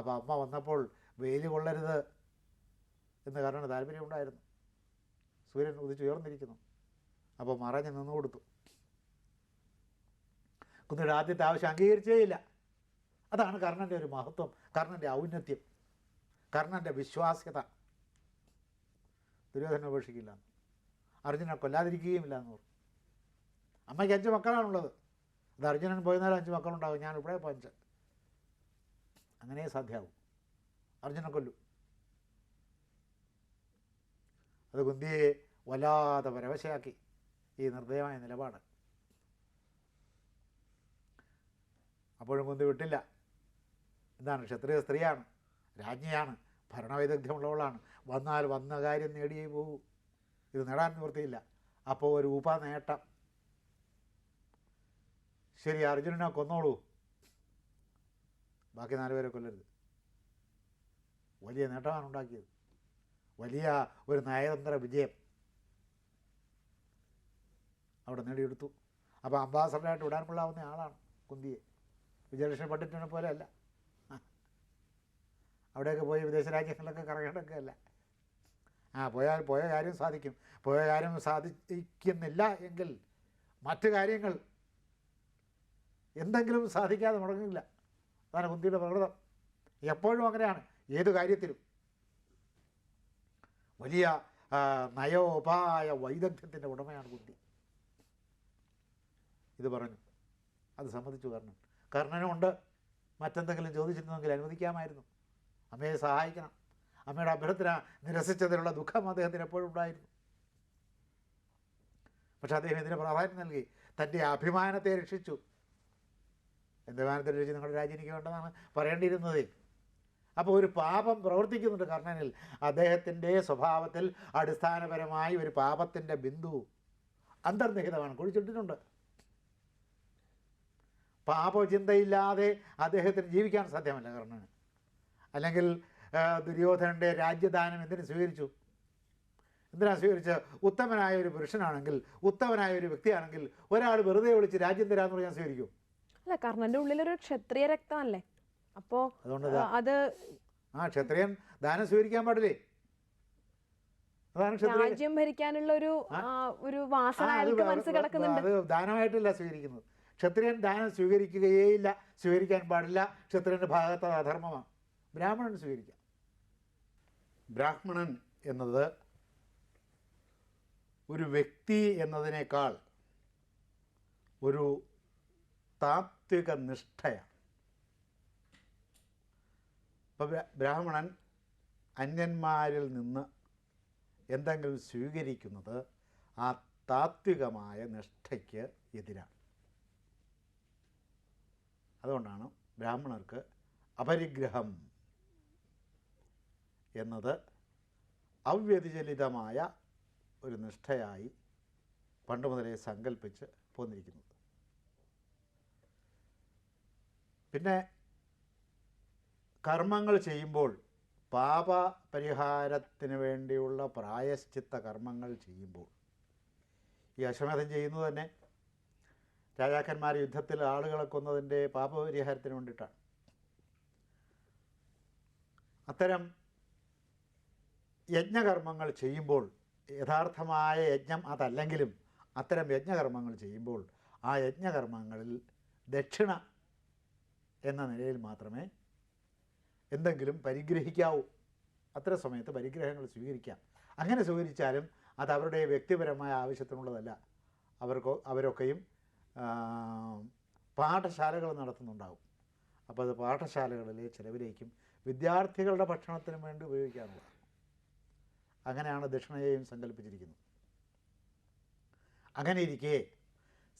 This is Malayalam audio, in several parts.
അപ്പോൾ അമ്മ വന്നപ്പോൾ വെയിൽ കൊള്ളരുത് എന്ന് കാരണം താല്പര്യമുണ്ടായിരുന്നു സൂര്യൻ ഉദിച്ചുയർന്നിരിക്കുന്നു അപ്പോൾ മറഞ്ഞ് നിന്നു കൊടുത്തു. കുന്നിയുടെ ആദ്യത്തെ ആവശ്യം അംഗീകരിച്ചേയില്ല അതാണ് കർണന്റെ ഒരു മഹത്വം കർണന്റെ ഔന്നത്യം കർണന്റെ വിശ്വാസ്യത. ദുര്യോധന ഉപേക്ഷിക്കില്ല. അർജുനെ കൊല്ലാതിരിക്കുകയുമില്ല എന്ന് പറഞ്ഞു. അമ്മയ്ക്ക് അഞ്ച് മക്കളാണുള്ളത്. അത് അർജുനൻ പോയിരുന്നാലും അഞ്ച് മക്കളുണ്ടാവും ഞാൻ ഇവിടെ ഇപ്പോൾ അങ്ങനെ സാധ്യമാവും അർജുനെ കൊല്ലു. അത് കുന്തിയെ വല്ലാതെ പരവശയാക്കി ഈ നിർദ്ദയമായ നിലപാട്. അപ്പോഴും കുന്തി വിട്ടില്ല. എന്താണ്? ക്ഷത്രിയ സ്ത്രീയാണ് രാജ്ഞിയാണ് ഭരണവൈദഗ്ധ്യമുള്ളവളാണ്. വന്നാൽ വന്ന കാര്യം നേടിയേ പോകൂ ഇത് നേടാൻ നിവൃത്തിയില്ല. അപ്പോൾ ഒരു ഉപ നേട്ടം ശരി അർജുനനെ കൊന്നോളൂ. ബാക്കി നാല് പേരെ കൊല്ലരുത്. വലിയ നേട്ടമാണ് ഉണ്ടാക്കിയത്. വലിയ ഒരു നയതന്ത്ര വിജയം അവിടെ നേടിയെടുത്തു. അപ്പോൾ അംബാസഡറായിട്ട് വിടാൻ കൊള്ളാവുന്ന ആളാണ് കുന്തിയെ. വിജയലക്ഷ്മി പണ്ഡിറ്റിനെ പോലെ അല്ല അവിടെയൊക്കെ പോയി വിദേശ രാജ്യങ്ങളിലൊക്കെ കറങ്ങേണ്ടൊക്കെ അല്ല ആ പോയാൽ പോയ കാര്യം സാധിക്കും. പോയ കാര്യം സാധിക്കുന്നില്ല എങ്കിൽ മറ്റു കാര്യങ്ങൾ എന്തെങ്കിലും സാധിക്കാതെ മുടങ്ങില്ല അതാണ് കുന്തിയുടെ പ്രകൃതം. എപ്പോഴും അങ്ങനെയാണ്. ഏത് കാര്യത്തിലും. വലിയ നയോപായ വൈദഗ്ധ്യത്തിന്റെ ഉടമയാണ് കുന്തി ഇത് പറഞ്ഞു. അത് സമ്മതിച്ചു കർണൻ. കർണനുമുണ്ട് മറ്റെന്തെങ്കിലും ചോദിച്ചിരുന്നെങ്കിൽ അനുവദിക്കാമായിരുന്നു. അമ്മയെ സഹായിക്കണം. അമ്മയുടെ അഭ്യർത്ഥന നിരസിച്ചതിലുള്ള ദുഃഖം അദ്ദേഹത്തിന് എപ്പോഴും ഉണ്ടായിരുന്നു. പക്ഷെ അദ്ദേഹം ഇതിന് പ്രാധാന്യം നൽകി. തന്റെ അഭിമാനത്തെ രക്ഷിച്ചു. അഭിമാനത്തെ രക്ഷിച്ച് നിങ്ങളുടെ രാജ്യം എനിക്ക് വേണ്ടതാണ് പറയേണ്ടിയിരുന്നത്. അപ്പോൾ ഒരു പാപം പ്രവർത്തിക്കുന്നുണ്ട് കർണനിൽ അദ്ദേഹത്തിന്റെ സ്വഭാവത്തിൽ അടിസ്ഥാനപരമായി ഒരു പാപത്തിന്റെ ബിന്ദു അന്തർനിഹിതമാണ്. കുഴിച്ചിട്ടിട്ടുണ്ട്. പാപചിന്തയില്ലാതെ അദ്ദേഹത്തിന് ജീവിക്കാൻ സാധ്യമല്ല കർണന് അല്ലെങ്കിൽ ദുര്യോധനന്റെ രാജ്യദാനം എന്തിനു സ്വീകരിച്ചു? എന്തിനാ സ്വീകരിച്ച് ഉത്തമനായ ഒരു പുരുഷനാണെങ്കിൽ ഉത്തമനായ ഒരു വ്യക്തിയാണെങ്കിൽ ഒരാൾ വെറുതെ വിളിച്ച് രാജ്യം തരാമെന്ന് പറഞ്ഞാൽ സ്വീകരിക്കും അല്ല കർണന്റെ ഉള്ളിലൊരു ക്ഷത്രിയ രക്തമല്ലേ? അപ്പോ അത് ആ ക്ഷത്രിയൻ ദാനം സ്വീകരിക്കാൻ പാടില്ലേ? രാജ്യം ഭരിക്കാനുള്ള ഒരു ഒരു വാസന വേ- കിടക്കുന്നുണ്ട്. അത് ദാനമായിട്ടല്ല സ്വീകരിക്കുന്നത്. ക്ഷത്രിയൻ ദാനം സ്വീകരിക്കുകയേയില്ല സ്വീകരിക്കാൻ പാടില്ല. ക്ഷത്രിയന്റെ ഭാഗത്ത് അത് അധർമ്മമാണ്. ബ്രാഹ്മണൻ സ്വീകരിക്കാം. ബ്രാഹ്മണൻ എന്നത് ഒരു വ്യക്തി എന്നതിനേക്കാൾ ഒരു താത്വിക നിഷ്ഠയാണ്. ഇപ്പോൾ ബ്രാഹ്മണൻ അന്യന്മാരിൽ നിന്ന് എന്തെങ്കിലും സ്വീകരിക്കുന്നത് ആ താത്വികമായ നിഷ്ഠയ്ക്ക് എതിരാണ്. അതുകൊണ്ടാണ് ബ്രാഹ്മണർക്ക് അപരിഗ്രഹം എന്നത് അവ്യതിചലിതമായ ഒരു നിഷ്ഠയായി പണ്ടുമുതലേ സങ്കല്പിച്ച് പോന്നിരിക്കുന്നത്. പിന്നെ കർമ്മങ്ങൾ ചെയ്യുമ്പോൾ പാപ പരിഹാരത്തിന് വേണ്ടിയുള്ള പ്രായശ്ചിത്ത കർമ്മങ്ങൾ ചെയ്യുമ്പോൾ ഈ അശ്വമേധം ചെയ്യുന്നത് തന്നെ രാജാക്കന്മാർ യുദ്ധത്തിൽ ആളുകളെ കൊന്നതിന്റെ പാപപരിഹാരത്തിന് വേണ്ടിയിട്ടാണ്. അത്തരം യജ്ഞകർമ്മങ്ങൾ ചെയ്യുമ്പോൾ യഥാർത്ഥമായ യജ്ഞം അതല്ലെങ്കിലും അത്തരം യജ്ഞകർമ്മങ്ങൾ ചെയ്യുമ്പോൾ ആ യജ്ഞകർമ്മങ്ങളിൽ ദക്ഷിണ എന്ന നിലയിൽ മാത്രമേ എന്തെങ്കിലും പരിഗ്രഹിക്കാവൂ. അത്ര സമയത്ത് പരിഗ്രഹങ്ങൾ സ്വീകരിക്കാം. അങ്ങനെ സ്വീകരിച്ചാലും അത് അവരുടെ വ്യക്തിപരമായ ആവശ്യത്തിനുള്ളതല്ല. അവർക്ക് അവരൊക്കെയും പാഠശാലകൾ നടത്തുന്നുണ്ടാകും അപ്പോൾ അത് പാഠശാലകളിലെ ചിലവിലേക്കും വിദ്യാർത്ഥികളുടെ ഭക്ഷണത്തിനും വേണ്ടി ഉപയോഗിക്കാനുള്ളതാണ് അങ്ങനെയാണ് ദക്ഷിണയെയും സങ്കല്പിച്ചിരിക്കുന്നത്. അങ്ങനെ ഇരിക്കെ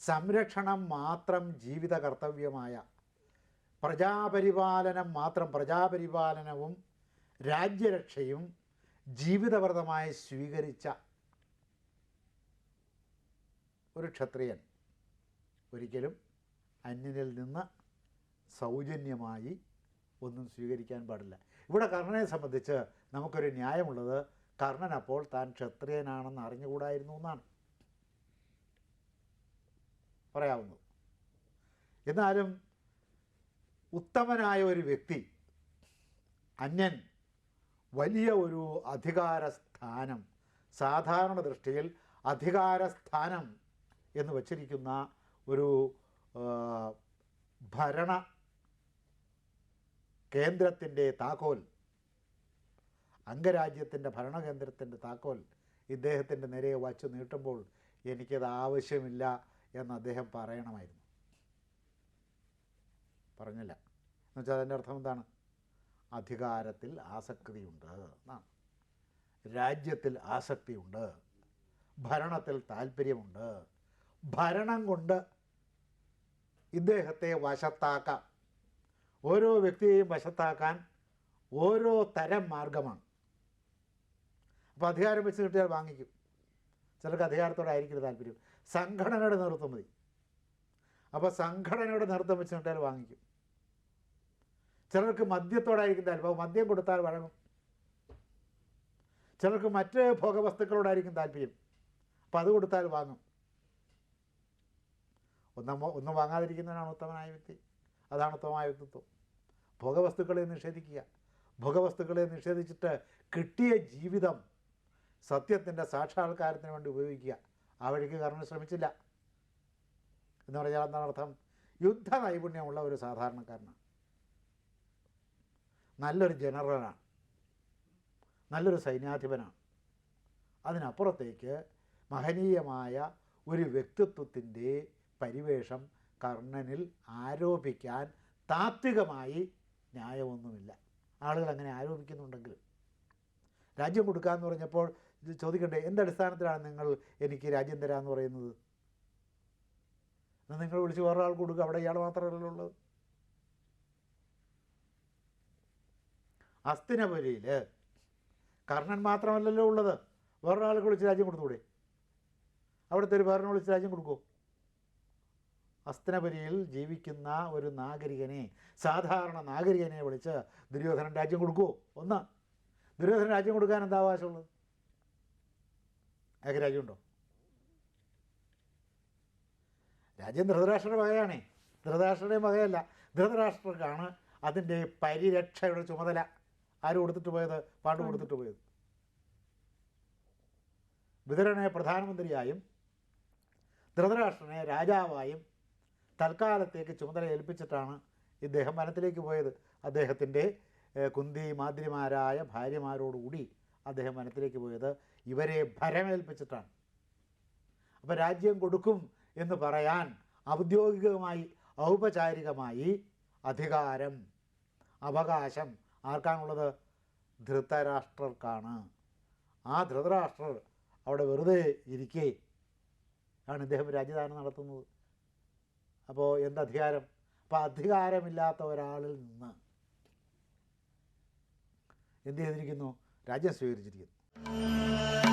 സംരക്ഷണം മാത്രം ജീവിത കർത്തവ്യമായ പ്രജാപരിപാലനം മാത്രം പ്രജാപരിപാലനവും രാജ്യരക്ഷയും ജീവിതവ്രതമായി സ്വീകരിച്ച ഒരു ക്ഷത്രിയൻ ഒരിക്കലും അന്യനിൽ നിന്ന് സൗജന്യമായി ഒന്നും സ്വീകരിക്കാൻ പാടില്ല. ഇവിടെ കർണനെ സംബന്ധിച്ച് നമുക്കൊരു ന്യായമുള്ളത് കർണൻ അപ്പോൾ താൻ ക്ഷത്രിയനാണെന്ന് അറിഞ്ഞുകൂടായിരുന്നു എന്നാണ്. പറയാവുന്നത്. എന്നാലും ഉത്തമനായ ഒരു വ്യക്തി അന്യൻ വലിയ ഒരു അധികാരസ്ഥാനം സാധാരണ ദൃഷ്ടിയിൽ അധികാരസ്ഥാനം എന്ന് വച്ചിരിക്കുന്ന ഒരു ഭരണ കേന്ദ്രത്തിന്റെ താക്കോൽ അംഗരാജ്യത്തിന്റെ ഭരണകേന്ദ്രത്തിന്റെ താക്കോൽ ഇദ്ദേഹത്തിന്റെ നേരെ വച്ചു നീട്ടുമ്പോൾ എനിക്കത് ആവശ്യമില്ല എന്ന് അദ്ദേഹം പറയണമായിരുന്നു. പറഞ്ഞില്ല. എന്നുവെച്ചാൽ അതിന്റെ അർത്ഥം എന്താണ്? അധികാരത്തിൽ ആസക്തിയുണ്ട് എന്നാണ്. രാജ്യത്തിൽ ആസക്തിയുണ്ട്. ഭരണത്തിൽ താല്പര്യമുണ്ട്. ഭരണം കൊണ്ട് ഇദ്ദേഹത്തെ വശത്താക്കാം. ഓരോ വ്യക്തിയെയും വശത്താക്കാൻ ഓരോ തരം മാർഗമാണ്. അപ്പോൾ അധികാരം വെച്ച് കിട്ടിയാൽ വാങ്ങിക്കും. ചിലർക്ക് അധികാരത്തോടായിരിക്കില്ല താല്പര്യം. സംഘടനയുടെ നേതൃത്വം മതി. അപ്പോൾ സംഘടനയുടെ നേതൃത്വം വെച്ച് കിട്ടിയാൽ വാങ്ങിക്കും. ചിലർക്ക് മദ്യത്തോടായിരിക്കും താല്പര്യം. മദ്യം കൊടുത്താൽ വഴങ്ങും. ചിലർക്ക് മറ്റ് ഭോഗവസ്തുക്കളോടായിരിക്കും താല്പര്യം. അപ്പോൾ അത് കൊടുത്താൽ വാങ്ങും. ഒന്നും ഒന്നും വാങ്ങാതിരിക്കുന്നതിനാണ് ഉത്തമനായ വ്യക്തി. അതാണ് ഉത്തമമായ വ്യക്തിത്വം. ഭോഗവസ്തുക്കളെ നിഷേധിക്കുക. ഭോഗവസ്തുക്കളെ നിഷേധിച്ചിട്ട് കിട്ടിയ ജീവിതം സത്യത്തിന്റെ സാക്ഷാത്കാരത്തിന് വേണ്ടി ഉപയോഗിക്കുക. ആ വഴിക്ക് കർണൻ ശ്രമിച്ചില്ല. എന്ന് പറഞ്ഞാൽ എന്താണ് അർത്ഥം? യുദ്ധ നൈപുണ്യമുള്ള ഒരു സാധാരണക്കാരനാണ്. നല്ലൊരു ജനറലാണ്. നല്ലൊരു സൈന്യാധിപനാണ്. അതിനപ്പുറത്തേക്ക് മഹനീയമായ ഒരു വ്യക്തിത്വത്തിന്റെ പരിവേഷം കർണനിൽ ആരോപിക്കാൻ താത്വികമായി ന്യായമൊന്നുമില്ല. ആളുകൾ അങ്ങനെ ആരോപിക്കുന്നുണ്ടെങ്കിൽ. രാജ്യം കൊടുക്കാമെന്ന് പറഞ്ഞപ്പോൾ ചോദിക്കണ്ടേ എന്തടിസ്ഥാനത്തിലാണ് നിങ്ങൾ എനിക്ക് രാജ്യം തരാമെന്ന് പറയുന്നത്? നിങ്ങൾ വിളിച്ച് വേറെ കൊടുക്കുക അവിടെ ഇയാൾ മാത്രമല്ലല്ലോ ഉള്ളത്? അസ്തിനപുരിയിൽ കർണൻ മാത്രമല്ലല്ലോ ഉള്ളത്. വേറൊരാൾക്ക് വിളിച്ച് രാജ്യം കൊടുത്തുകൂടെ? അവിടുത്തെ ഒരു വേറെ വിളിച്ച് രാജ്യം കൊടുക്കൂ അസ്തനപുരിയിൽ ജീവിക്കുന്ന ഒരു നാഗരികനെ സാധാരണ നാഗരികനെ വിളിച്ച് ദുര്യോധനൻ രാജ്യം കൊടുക്കുമോ ഒന്ന്. ദുര്യോധനൻ രാജ്യം കൊടുക്കാൻ എന്താ അവകാശമുള്ളത് അയാൾക്ക് രാജ്യമുണ്ടോ? രാജ്യം ധൃതരാഷ്ട്രയുടെ വകയാണേ ധൃതരാഷ്ട്രയുടെയും വകയല്ല ധൃതരാഷ്ട്രക്കാണ് അതിന്റെ പരിരക്ഷയുടെ ചുമതല. ആര് കൊടുത്തിട്ട് പോയത്? പാണ്ഡു കൊടുത്തിട്ട് പോയത്. വിതരണെ പ്രധാനമന്ത്രിയായും ധൃതരാഷ്ട്രനെ രാജാവായും തൽക്കാലത്തേക്ക് ചുമതല ഏൽപ്പിച്ചിട്ടാണ് ഇദ്ദേഹം വനത്തിലേക്ക് പോയത്. അദ്ദേഹത്തിന്റെ കുന്തി മാതിരിമാരായ ഭാര്യമാരോടുകൂടി അദ്ദേഹം വനത്തിലേക്ക് പോയത്. ഇവരെ ഭരമേൽപ്പിച്ചിട്ടാണ്. അപ്പോൾ രാജ്യം കൊടുക്കും എന്ന് പറയാൻ ഔദ്യോഗികമായി ഔപചാരികമായി അധികാരം അവകാശം ആർക്കാണുള്ളത്? ധൃതരാഷ്ട്രർക്കാണ്. ആ ധൃതരാഷ്ട്രർ അവിടെ വെറുതെ ഇരിക്കേ ആണ് ഇദ്ദേഹം രാജ്യദാനം നടത്തുന്നത്. അപ്പോൾ എന്തധികാരം അപ്പോൾ അധികാരമില്ലാത്ത ഒരാളിൽ നിന്ന് എന്ത് ചെയ്തിരിക്കുന്നു? രാജ്യം സ്വീകരിച്ചിരിക്കുന്നു.